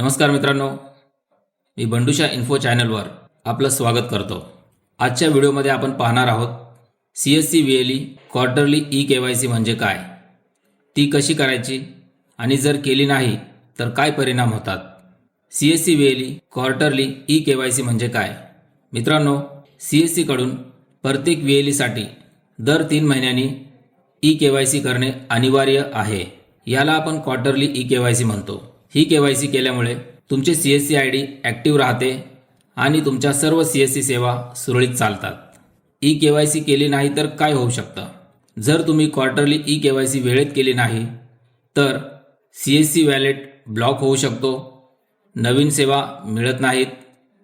नमस्कार मित्रांनो मी बंडूशा इन्फो चॅनलवर आपलं स्वागत करतो. आजच्या व्हिडिओमध्ये आपण पाहणार आहोत C S C V L E quarterly e K Y C म्हणजे काय? ती कशी करायची? आणि जर केली नाही तर काय परिणाम होतात? C S C V L E quarterly e K Y C म्हणजे काय? मित्रांनो सी एस सीकडून प्रत्येक व्ही एल ईसाठी दर तीन महिन्यांनी ई के वाय सी करणे अनिवार्य आहे. याला आपण quarterly e K Y C म्हणतो. ही के वाय सी केल्यामुळे तुमचे C S C I D active राहते आणि तुमच्या सर्व सी एस सी सेवा सुरळीत चालतात. ई के वाय सी केली नाही तर काय होऊ शकतं? जर तुम्ही quarterly e K Y C वेळेत केली नाही तर C S C wallet block होऊ शकतो. नवीन सेवा मिळत नाहीत.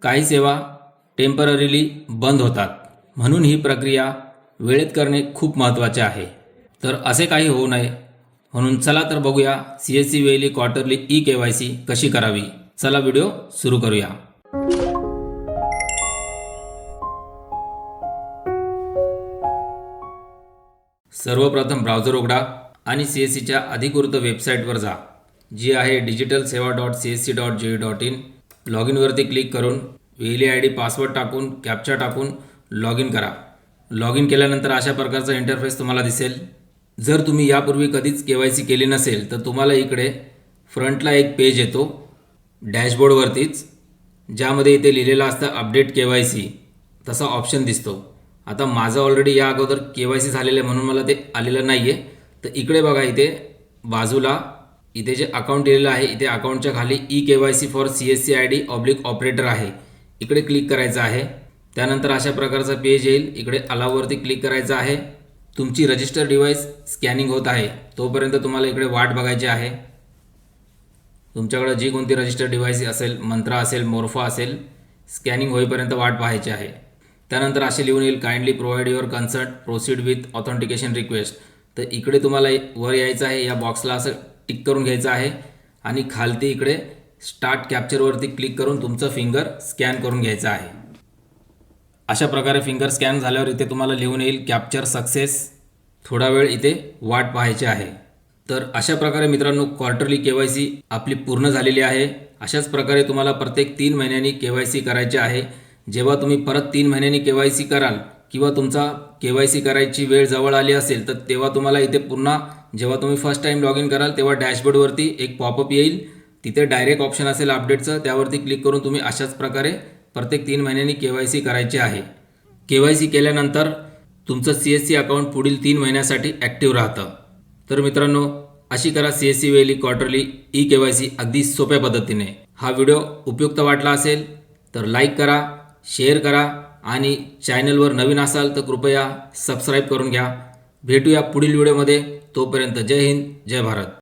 काही सेवा टेम्पररीली बंद होतात. म्हणून ही प्रक्रिया वेळेत करणे खूप महत्त्वाचे आहे. तर असे काही होऊ नये. म्हणून चला तर बघूया C S C VLE quarterly e K Y C कशी करावी. चला व्हिडिओ सुरू करूया. सर्वप्रथम ब्राउझर उघडा आणि सी एस सीच्या अधिकृत वेबसाईटवर जा जी आहे digital Seva dot C S C dot G dot in log इनवरती click करून वेली आय डी पासवर्ड टाकून कॅप्चा टाकून लॉग इन करा. लॉग इन केल्यानंतर अशा प्रकारचा इंटरफेस तुम्हाला दिसेल. जर तुम्ही यापूर्वी कधीच के वाय सी केली नसेल तर तुम्हाला इकडे फ्रंटला एक पेज येतो डॅशबोर्डवरतीच ज्यामध्ये इथे लिहिलेलं असतं अपडेट के वाय सी तसा ऑप्शन दिसतो. आता माझं ऑलरेडी या अगोदर के वाय सी झालेलं आहे म्हणून मला ते आलेलं नाही आहे तर इकडे बघा इथे बाजूला इथे जे अकाउंट दिलेलं आहे इथे अकाउंटच्या खाली e K Y C for C S C I D oblique operator आहे. इकडे क्लिक करायचं आहे. त्यानंतर अशा प्रकारचा पेज येईल. इकडे अलावरती क्लिक करायचं आहे. तुमची रजिस्टर डिव्हाइस स्कॅनिंग होत आहे तोपर्यंत तुम्हाला इकडे वाट बघायची आहे. तुमच्याकडं जी कोणती रजिस्टर डिव्हाइस असेल मंत्रा असेल मोर्फा असेल स्कॅनिंग होईपर्यंत वाट पाहायची आहे. त्यानंतर असे लिहून येईल kindly provide your consent proceed with authentication request तर इकडे तुम्हाला वर यायचं आहे या बॉक्सला असं टिक करून घ्यायचं आहे आणि खालती इकडे स्टार्ट कॅप्चरवरती क्लिक करून तुमचं फिंगर स्कॅन करून घ्यायचं आहे. अशा प्रकारे फिंगर स्कॅन झाल्यावर इथे तुम्हाला लिहून येईल कॅप्चर सक्सेस थोडा वेळ इथे वाट पाहायची आहे. तर अशा प्रकारे मित्रांनो क्वार्टरली के वाय सी आपली पूर्ण झालेली आहे. अशाच प्रकारे तुम्हाला प्रत्येक तीन महिन्यांनी के वाय सी करायची आहे. जेव्हा तुम्ही परत तीन महिन्यांनी के वाय सी कराल किंवा तुमचा के वाय सी करायची वेळ जवळ आली असेल तर तेव्हा तुम्हाला इथे पुन्हा जेव्हा तुम्ही फर्स्ट टाईम लॉग इन कराल तेव्हा डॅशबोर्डवरती एक पॉपअप येईल. तिथे डायरेक्ट ऑप्शन असेल अपडेटचं त्यावरती क्लिक करून तुम्ही अशाच प्रकारे प्रत्येक तीन महिन्यांनी के वाय सी करायची आहे. के वाय सी केल्यानंतर तुमचं सी एस सी अकाउंट पुढील तीन महिन्यासाठी ॲक्टिव्ह राहतं. तर मित्रांनो अशी करा C S C VLE quarterly e K Y C अगदी सोप्या पद्धतीने. हा व्हिडिओ उपयुक्त वाटला असेल तर लाईक करा शेअर करा आणि चॅनलवर नवीन असाल तर कृपया सबस्क्राईब करून घ्या. भेटूया पुढील व्हिडिओमध्ये. तोपर्यंत जय हिंद जय भारत.